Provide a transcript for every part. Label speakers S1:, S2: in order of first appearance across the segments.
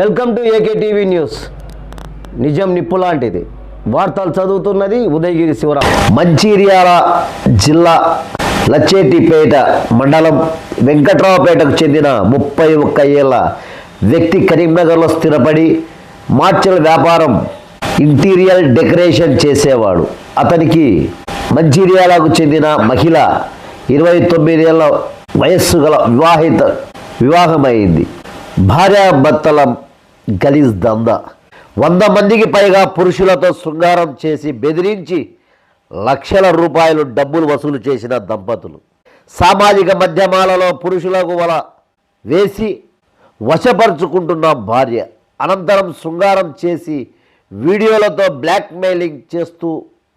S1: Welcome to AK TV news. నిజం నిప్పు లాంటిది. వార్తలు చదువుతున్నది ఉదయగిరి శివరాం. మంచిర్యాల జిల్లా లచ్చేటిపేట మండలం వెంకట్రావుపేటకు చెందిన ముప్పై ఒక్క ఏళ్ళ వ్యక్తి కరీంనగర్లో స్థిరపడి మార్చల వ్యాపారం ఇంటీరియర్ డెకరేషన్ చేసేవాడు. అతనికి మంచిర్యాలకు చెందిన మహిళ ఇరవై తొమ్మిదేళ్ళ వయస్సు గల వివాహిత వివాహమైంది. భార్యాభర్తల గలీజ్ దంద. వంద మందికి పైగా పురుషులతో శృంగారం చేసి బెదిరించి లక్షల రూపాయలు డబ్బులు వసూలు చేసిన దంపతులు. సామాజిక మాధ్యమాలలో పురుషులకు వల వేసి వశపరుచుకుంటున్న భార్య. అనంతరం శృంగారం చేసి వీడియోలతో బ్లాక్మెయిలింగ్ చేస్తూ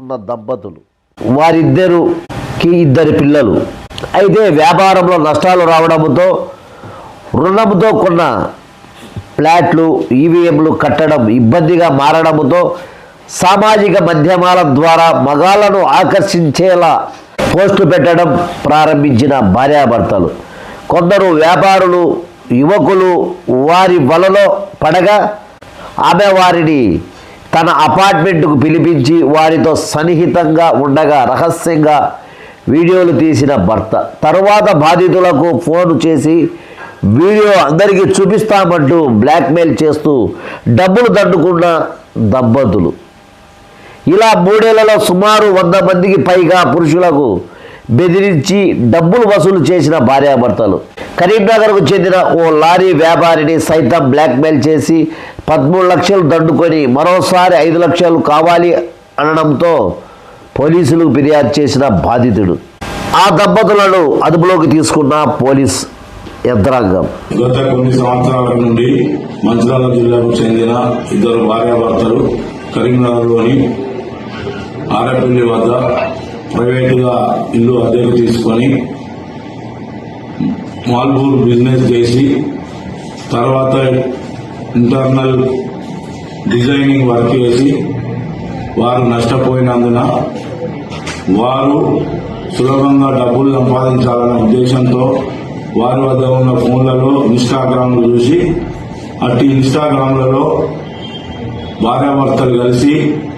S1: ఉన్న దంపతులు. వారిద్దరుకి ఇద్దరు పిల్లలు. అయితే వ్యాపారంలో నష్టాలు రావడంతో రుణంతో కొన్న ఫ్లాట్లు ఈవీఎంలు కట్టడం ఇబ్బందిగా మారడంతో సామాజిక మాధ్యమాల ద్వారా మగాళ్ళను ఆకర్షించేలా పోస్టు పెట్టడం ప్రారంభించిన భార్యాభర్తలు. కొందరు వ్యాపారులు యువకులు వారి వలలో పడగా ఆమె వారిని తన అపార్ట్మెంట్కు పిలిపించి వారితో సన్నిహితంగా ఉండగా రహస్యంగా వీడియోలు తీసిన భర్త. తరువాత బాధితులకు ఫోన్ చేసి వీడియో అందరికీ చూపిస్తామంటూ బ్లాక్మెయిల్ చేస్తూ డబ్బులు దండుకున్న దంపతులు. ఇలా మూడేళ్ళలో సుమారు వంద మందికి పైగా పురుషులకు బెదిరించి డబ్బులు వసూలు చేసిన భార్యాభర్తలు. కరీంనగర్కు చెందిన ఓ లారీ వ్యాపారిని సైతం బ్లాక్మెయిల్ చేసి పదమూడు లక్షలు దండుకొని మరోసారి ఐదు లక్షలు కావాలి అనడంతో పోలీసులకు ఫిర్యాదు చేసిన బాధితుడు. ఆ దంపతులను అదుపులోకి తీసుకున్న పోలీస్ యంత్రాంగం
S2: గత కొన్ని సంవత్సరాల నుండి మంచిర్యాల జిల్లాకు చెందిన ఇద్దరు భార్యాభర్తలు కరీంనగర్లోని ఆరపల్లి వద్ద ప్రైవేటుగా ఇల్లు అద్దెకు తీసుకొని మాల్పూర్ బిజినెస్ చేసి తర్వాత ఇంటర్నల్ డిజైనింగ్ వర్క్ చేసి వారు నష్టపోయినందున వారు సులభంగా డబ్బులు సంపాదించాలనే ఉద్దేశంతో వారి వద్ద ఉన్న ఫోన్లలో ఇన్స్టాగ్రామ్ చూసి అట్టి ఇన్స్టాగ్రామ్లలో భార్యాభర్తలు కలిసి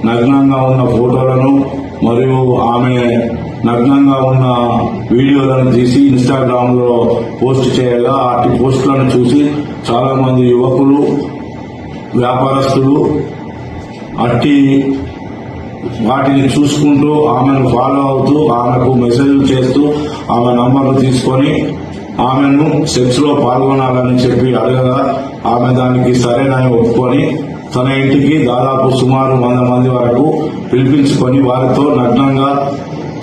S2: నగ్నంగా ఉన్న ఫోటోలను మరియు ఆమె నగ్నంగా ఉన్న వీడియోలను తీసి ఇన్స్టాగ్రామ్లో పోస్ట్ చేయగా అట్టి పోస్టులను చూసి చాలా మంది యువకులు వ్యాపారస్తులు అట్టి వాటిని చూసుకుంటూ ఆమెను ఫాలో అవుతూ ఆమెకు మెసేజ్ చేస్తూ ఆమె నంబర్లు తీసుకొని ఆమెను సెక్స్లో పాల్గొనాలని చెప్పి అడగగా ఆమె దానికి సరేనని ఒప్పుకొని తన ఇంటికి దాదాపు సుమారు వంద మంది వరకు పిలిపించుకొని వారితో నగ్నంగా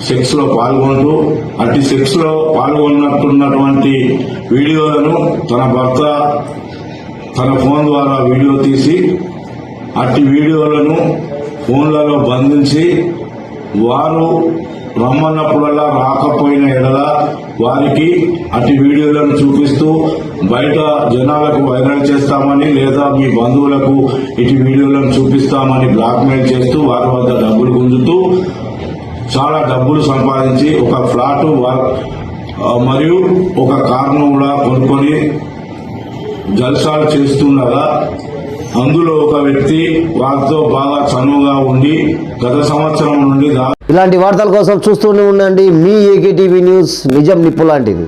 S2: సెక్స్లో పాల్గొంటూ అట్టి సెక్స్లో పాల్గొన్నట్టున్నటువంటి వీడియోలను తన భర్త తన ఫోన్ ద్వారా వీడియో తీసి అట్టి వీడియోలను ఫోన్లలో బంధించి వారు రమ్మన్నప్పుడల్లా రాకపోయిన ఎడల వారికి అటు వీడియోలను చూపిస్తూ బయట జనాలకు వైరల్ చేస్తామని లేదా మీ బంధువులకు ఇటు వీడియోలను చూపిస్తామని బ్లాక్మెయిల్ చేస్తూ వారి వద్ద డబ్బులు గుంజుతూ చాలా డబ్బులు సంపాదించి ఒక ఫ్లాట్ మరియు ఒక కార్ను కూడా కొనుక్కొని జల్సాలు చేస్తుండగా అందులో ఒక వ్యక్తి వారితో బాగా చనువుగా ఉండి గత సంవత్సరం నుండి
S1: ఇలాంటి వార్తల కోసం చూస్తూనే ఉండండి మీ ఏకే టీవీ న్యూస్ నిజం నిప్పు లాంటిది.